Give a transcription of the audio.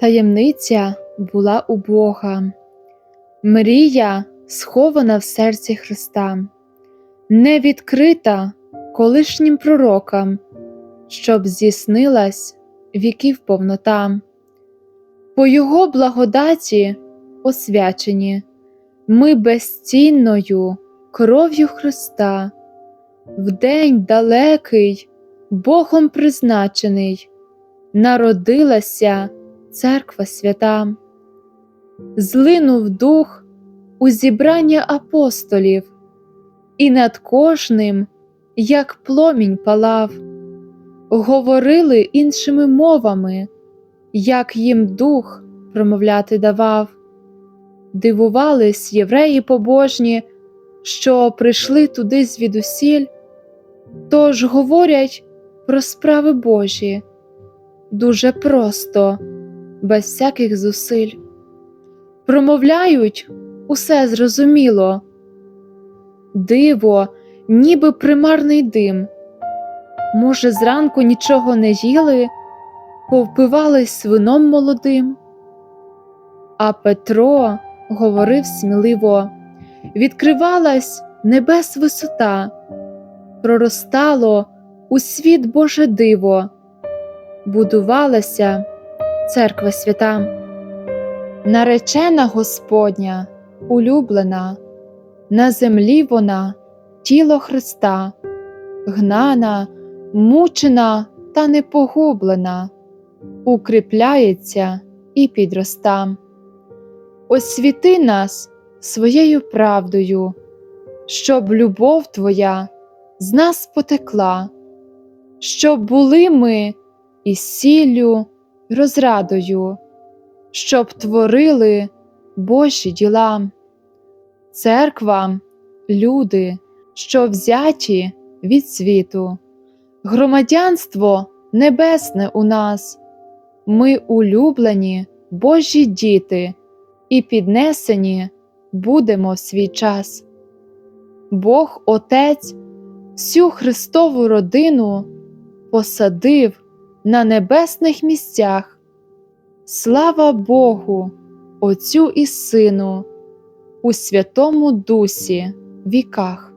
Таємниця була у Бога, мрія схована в серці Христа, не відкрита колишнім пророкам, щоб здійснилась віків повнота. По Його благодаті освячені, ми безцінною кров'ю Христа, в день далекий, Богом призначений, народилася Церква свята, злинув дух у зібрання апостолів, і над кожним, як пломінь палав, говорили іншими мовами, як їм дух промовляти давав. Дивувались євреї побожні, що прийшли туди звідусіль, тож говорять про справи Божі. Дуже просто, без всяких зусиль. Промовляють усе зрозуміло, диво, ніби примарний дим. Може, зранку нічого не їли, повпивались вином молодим. А Петро говорив сміливо, відкривалась небес висота, проростало у світ Боже диво, будувалася церква свята. Наречена Господня, улюблена, на землі вона тіло Христа, гнана, мучена та непогублена, укріпляється і підроста. Освіти нас своєю правдою, щоб любов Твоя з нас потекла, щоб були ми і сіллю, розрадою, щоб творили Божі діла. Церква, люди, що взяті від світу, громадянство небесне у нас, ми улюблені Божі діти і піднесені будемо в свій час. Бог Отець всю Христову родину посадив на небесних місцях. Слава Богу, Отцю і Сину, у Святому Дусі віках.